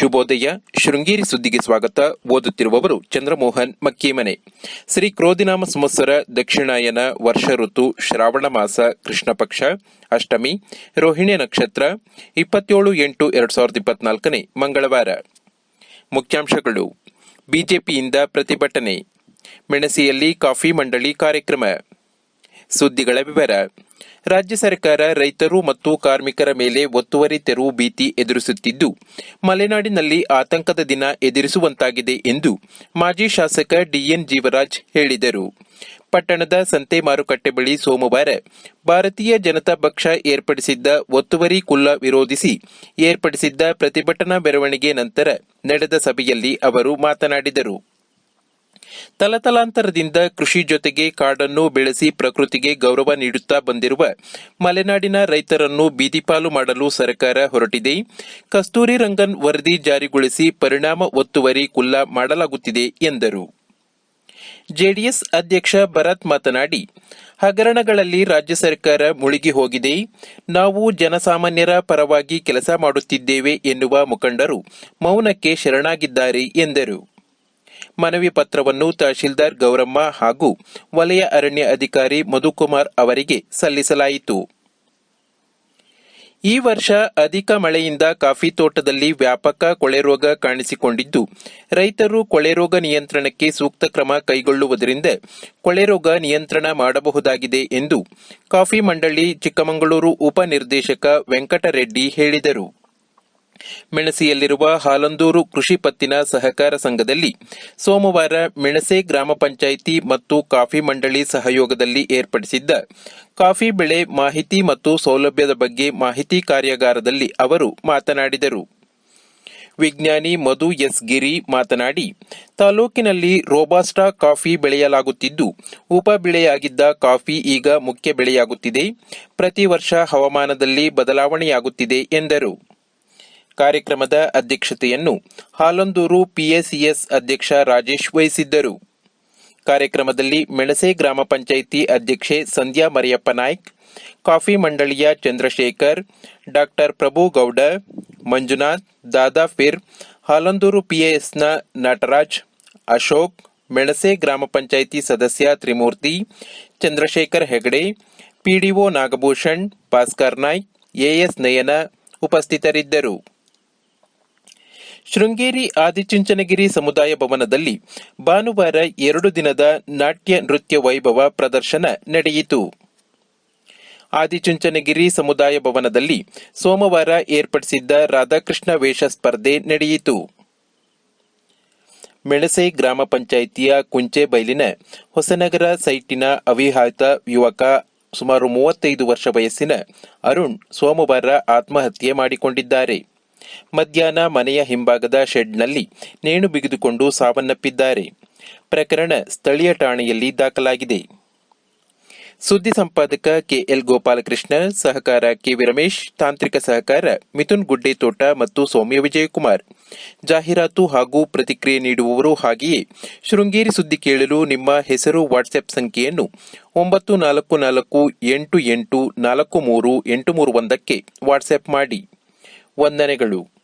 ಶುಭೋದಯ. ಶೃಂಗೇರಿ ಸುದ್ದಿಗೆ ಸ್ವಾಗತ. ಓದುತ್ತಿರುವವರು ಚಂದ್ರಮೋಹನ್ ಮಕ್ಕೀಮನೆ. ಶ್ರೀ ಕ್ರೋಧಿನಾಮ ಸಂವತ್ಸರ ದಕ್ಷಿಣಾಯನ ವರ್ಷ ಋತು ಶ್ರಾವಣ ಮಾಸ ಕೃಷ್ಣ ಪಕ್ಷ ಅಷ್ಟಮಿ ರೋಹಿಣಿ ನಕ್ಷತ್ರ ಇಪ್ಪತ್ತೇಳು ಎಂಟು ಎರಡು ಸಾವಿರದ ಇಪ್ಪತ್ನಾಲ್ಕನೇ ಮಂಗಳವಾರ. ಮುಖ್ಯಾಂಶಗಳು. ಬಿಜೆಪಿಯಿಂದ ಪ್ರತಿಭಟನೆ. ಮೆಣಸಿಯಲ್ಲಿ ಕಾಫಿ ಮಂಡಳಿ ಕಾರ್ಯಕ್ರಮ. ಸುದ್ದಿಗಳ ವಿವರ. ರಾಜ್ಯ ಸರ್ಕಾರ ರೈತರು ಮತ್ತು ಕಾರ್ಮಿಕರ ಮೇಲೆ ಒತ್ತುವರಿ ತೆರವು ಭೀತಿ ಎದುರಿಸುತ್ತಿದ್ದು, ಮಲೆನಾಡಿನಲ್ಲಿ ಆತಂಕದ ದಿನ ಎದುರಿಸುವಂತಾಗಿದೆ ಎಂದು ಮಾಜಿ ಶಾಸಕ ಡಿಎನ್ ಜೀವರಾಜ್ ಹೇಳಿದರು. ಪಟ್ಟಣದ ಸಂತೆ ಮಾರುಕಟ್ಟೆ ಬಳಿ ಸೋಮವಾರ ಭಾರತೀಯ ಜನತಾ ಪಕ್ಷ ಏರ್ಪಡಿಸಿದ್ದ ಒತ್ತುವರಿ ಕುಲ್ಲ ವಿರೋಧಿಸಿ ಏರ್ಪಡಿಸಿದ್ದ ಪ್ರತಿಭಟನಾ ಮೆರವಣಿಗೆ ನಂತರ ನಡೆದ ಸಭೆಯಲ್ಲಿ ಅವರು ಮಾತನಾಡಿದರು. ತಲತಲಾಂತರದಿಂದ ಕೃಷಿ ಜೊತೆಗೆ ಕಾಡನ್ನು ಬೆಳೆಸಿ ಪ್ರಕೃತಿಗೆ ಗೌರವ ನೀಡುತ್ತಾ ಬಂದಿರುವ ಮಲೆನಾಡಿನ ರೈತರನ್ನು ಬೀದಿಪಾಲು ಮಾಡಲು ಸರ್ಕಾರ ಹೊರಟಿದೆ. ಕಸ್ತೂರಿ ರಂಗನ್ ವರದಿ ಜಾರಿಗೊಳಿಸಿ ಪರಿಣಾಮ ಒತ್ತುವರಿ ಕುಲ್ಲ ಮಾಡಲಾಗುತ್ತಿದೆ ಎಂದರು. ಜೆಡಿಎಸ್ ಅಧ್ಯಕ್ಷ ಭರತ್ ಮಾತನಾಡಿ, ಹಗರಣಗಳಲ್ಲಿ ರಾಜ್ಯ ಸರ್ಕಾರ ಮುಳುಗಿ ಹೋಗಿದೆ. ನಾವು ಜನಸಾಮಾನ್ಯರ ಪರವಾಗಿ ಕೆಲಸ ಮಾಡುತ್ತಿದ್ದೇವೆ ಎನ್ನುವ ಮುಖಂಡರು ಮೌನಕ್ಕೆ ಶರಣಾಗಿದ್ದಾರೆ ಎಂದರು. ಮನವಿ ಪತ್ರವನ್ನು ತಹಶೀಲ್ದಾರ್ ಗೌರಮ್ಮ ಹಾಗೂ ವಲಯ ಅರಣ್ಯ ಅಧಿಕಾರಿ ಮಧುಕುಮಾರ್ ಅವರಿಗೆ ಸಲ್ಲಿಸಲಾಯಿತು. ಈ ವರ್ಷ ಅಧಿಕ ಮಳೆಯಿಂದ ಕಾಫಿ ತೋಟದಲ್ಲಿ ವ್ಯಾಪಕ ಕೊಳೆರೋಗ ಕಾಣಿಸಿಕೊಂಡಿದ್ದು, ರೈತರು ಕೊಳೆರೋಗ ನಿಯಂತ್ರಣಕ್ಕೆ ಸೂಕ್ತ ಕ್ರಮ ಕೈಗೊಳ್ಳುವುದರಿಂದ ಕೊಳೆರೋಗ ನಿಯಂತ್ರಣ ಮಾಡಬಹುದಾಗಿದೆ ಎಂದು ಕಾಫಿ ಮಂಡಳಿ ಚಿಕ್ಕಮಗಳೂರು ಉಪನಿರ್ದೇಶಕ ವೆಂಕಟರೆಡ್ಡಿ ಹೇಳಿದರು. ಮೆಣಸಿಯಲ್ಲಿರುವ ಹಾಲಂದೂರು ಕೃಷಿ ಪತ್ತಿನ ಸಹಕಾರ ಸಂಘದಲ್ಲಿ ಸೋಮವಾರ ಮೆಣಸೆ ಗ್ರಾಮ ಪಂಚಾಯಿತಿ ಮತ್ತು ಕಾಫಿ ಮಂಡಳಿ ಸಹಯೋಗದಲ್ಲಿ ಏರ್ಪಡಿಸಿದ್ದ ಕಾಫಿ ಬೆಳೆ ಮಾಹಿತಿ ಮತ್ತು ಸೌಲಭ್ಯದ ಬಗ್ಗೆ ಮಾಹಿತಿ ಕಾರ್ಯಾಗಾರದಲ್ಲಿ ಅವರು ಮಾತನಾಡಿದರು. ವಿಜ್ಞಾನಿ ಮಧು ಎಸ್ ಗಿರಿ ಮಾತನಾಡಿ, ತಾಲೂಕಿನಲ್ಲಿ ರೋಬಾಸ್ಟಾ ಕಾಫಿ ಬೆಳೆಯಲಾಗುತ್ತಿದ್ದು, ಉಪ ಬೆಳೆಯಾಗಿದ್ದ ಕಾಫಿ ಈಗ ಮುಖ್ಯ ಬೆಳೆಯಾಗುತ್ತಿದೆ. ಪ್ರತಿ ವರ್ಷ ಹವಾಮಾನದಲ್ಲಿ ಬದಲಾವಣೆಯಾಗುತ್ತಿದೆ ಎಂದರು. ಕಾರ್ಯಕ್ರಮದ ಅಧ್ಯಕ್ಷತೆಯನ್ನು ಹಾಲಂದೂರು ಪಿಎಸಿಎಸ್ ಅಧ್ಯಕ್ಷ ರಾಜೇಶ್ ವಹಿಸಿದ್ದರು. ಕಾರ್ಯಕ್ರಮದಲ್ಲಿ ಮೆಣಸೆ ಗ್ರಾಮ ಪಂಚಾಯಿತಿ ಅಧ್ಯಕ್ಷೆ ಸಂಧ್ಯಾ ಮರಿಯಪ್ಪ ನಾಯ್ಕ್, ಕಾಫಿ ಮಂಡಳಿಯ ಚಂದ್ರಶೇಖರ್, ಡಾಕ್ಟರ್ ಪ್ರಭು ಗೌಡ, ಮಂಜುನಾಥ್, ದಾದಾ ಫಿರ್, ಹಾಲಂದೂರು ಪಿಎಎಸ್ನ ನಟರಾಜ್, ಅಶೋಕ್, ಮೆಣಸೆ ಗ್ರಾಮ ಪಂಚಾಯಿತಿ ಸದಸ್ಯ ತ್ರಿಮೂರ್ತಿ, ಚಂದ್ರಶೇಖರ್ ಹೆಗಡೆ, ಪಿಡಿಒ ನಾಗಭೂಷಣ್, ಭಾಸ್ಕರ್ ನಾಯ್ಕ್, ಎಎಸ್ ನಯನ ಉಪಸ್ಥಿತರಿದ್ದರು. ಶೃಂಗೇರಿ ಆದಿಚುಂಚನಗಿರಿ ಸಮುದಾಯ ಭವನದಲ್ಲಿ ಭಾನುವಾರ ಎರಡು ದಿನದ ನಾಟ್ಯ ನೃತ್ಯ ವೈಭವ ಪ್ರದರ್ಶನ ನಡೆಯಿತು. ಆದಿಚುಂಚನಗಿರಿ ಸಮುದಾಯ ಭವನದಲ್ಲಿ ಸೋಮವಾರ ಏರ್ಪಡಿಸಿದ್ದ ರಾಧಾಕೃಷ್ಣ ವೇಷ ಸ್ಪರ್ಧೆ ನಡೆಯಿತು. ಮೆಣಸೆ ಗ್ರಾಮ ಪಂಚಾಯಿತಿಯ ಕುಂಚೆಬೈಲಿನ ಹೊಸನಗರ ಸೈಟಿನ ಅವಿಹಾತ ಯುವಕ ಸುಮಾರು ಮೂವತ್ತೈದು ವರ್ಷ ವಯಸ್ಸಿನ ಅರುಣ್ ಸೋಮವಾರ ಆತ್ಮಹತ್ಯೆ ಮಾಡಿಕೊಂಡಿದ್ದಾರೆ. ಮಧ್ಯಾಹ್ನ ಮನೆಯ ಹಿಂಭಾಗದ ಶೆಡ್ನಲ್ಲಿ ನೇಣು ಬಿಗಿದುಕೊಂಡು ಸಾವನ್ನಪ್ಪಿದ್ದಾರೆ. ಪ್ರಕರಣ ಸ್ಥಳೀಯ ಠಾಣೆಯಲ್ಲಿ ದಾಖಲಾಗಿದೆ. ಸುದ್ದಿ ಸಂಪಾದಕ ಕೆಎಲ್ ಗೋಪಾಲಕೃಷ್ಣ, ಸಹಕಾರ ಕೆವಿ ರಮೇಶ್, ತಾಂತ್ರಿಕ ಸಹಕಾರ ಮಿಥುನ್ ಗುಡ್ಡೇತೋಟ ಮತ್ತು ಸೌಮ್ಯ ವಿಜಯಕುಮಾರ್. ಜಾಹೀರಾತು ಹಾಗೂ ಪ್ರತಿಕ್ರಿಯೆ ನೀಡುವವರು ಹಾಗೆಯೇ ಶೃಂಗೇರಿ ಸುದ್ದಿ ಕೇಳಲು ನಿಮ್ಮ ಹೆಸರು ವಾಟ್ಸ್ಆಪ್ ಸಂಖ್ಯೆಯನ್ನು ಒಂಬತ್ತು ನಾಲ್ಕು ನಾಲ್ಕು ಎಂಟು ಎಂಟು ನಾಲ್ಕು ಮೂರು ಎಂಟು ಮೂರು ಒಂದಕ್ಕೆ ವಾಟ್ಸ್ಆಪ್ ಮಾಡಿ. ವಂದನೆಗಳು.